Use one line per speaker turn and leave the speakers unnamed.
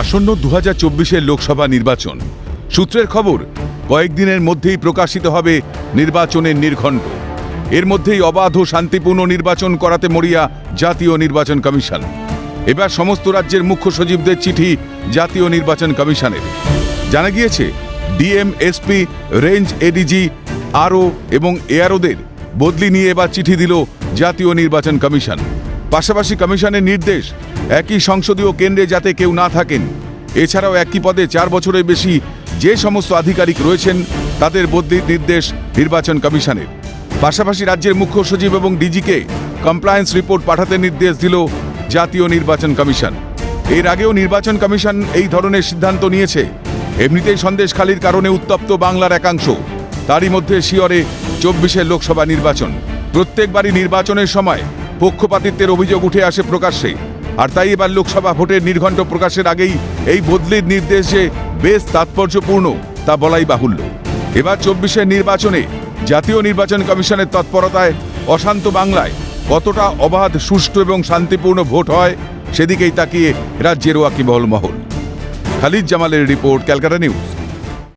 আসন্ন দু হাজার লোকসভা নির্বাচন। সূত্রের খবর, কয়েকদিনের মধ্যেই প্রকাশিত হবে নির্বাচনের নির্ঘণ্ট। এর মধ্যেই অবাধ ও শান্তিপূর্ণ নির্বাচন করাতে মরিয়া জাতীয় নির্বাচন কমিশন। এবার সমস্ত রাজ্যের মুখ্য সচিবদের চিঠি জাতীয় নির্বাচন কমিশনের। জানা গিয়েছে, ডিএম, এসপি, রেঞ্জ, এডিজি, আরও এবং এআরওদের বদলি নিয়ে এবার চিঠি দিল জাতীয় নির্বাচন কমিশন। পাশাপাশি কমিশনের নির্দেশ, একই সংসদীয় কেন্দ্রে যাতে কেউ না থাকেন। এছাড়াও একই পদে চার বছরের বেশি যে সমস্ত আধিকারিক রয়েছেন, তাদের বদলির নির্দেশ নির্বাচন কমিশনের। পাশাপাশি রাজ্যের মুখ্য সচিব এবং ডিজিকে কমপ্লায়েন্স রিপোর্ট পাঠাতে নির্দেশ দিল জাতীয় নির্বাচন কমিশন। এর আগেও নির্বাচন কমিশন এই ধরনের সিদ্ধান্ত নিয়েছে। এমনিতেই সন্দেশখালির কারণে উত্তপ্ত বাংলার একাংশ। তারই মধ্যে শিয়রে চব্বিশের লোকসভা নির্বাচন। প্রত্যেকবারই নির্বাচনের সময় পক্ষপাতিত্বের অভিযোগ উঠে আসে প্রকাশ্যে। আর তাই এবার লোকসভা ভোটের নির্ঘণ্ট প্রকাশের আগেই এই বদলির নির্দেশ যে বেশ তাৎপর্যপূর্ণ, তা বলাই বাহুল্য। এবার চব্বিশের নির্বাচনে জাতীয় নির্বাচন কমিশনের তৎপরতায় অশান্ত বাংলায় কতটা অবাধ, সুষ্ঠু এবং শান্তিপূর্ণ ভোট হয়, সেদিকেই তাকিয়ে রাজ্যের ওয়াকিবহল মহল। খালিদ জামালের রিপোর্ট, ক্যালকাটা নিউজ।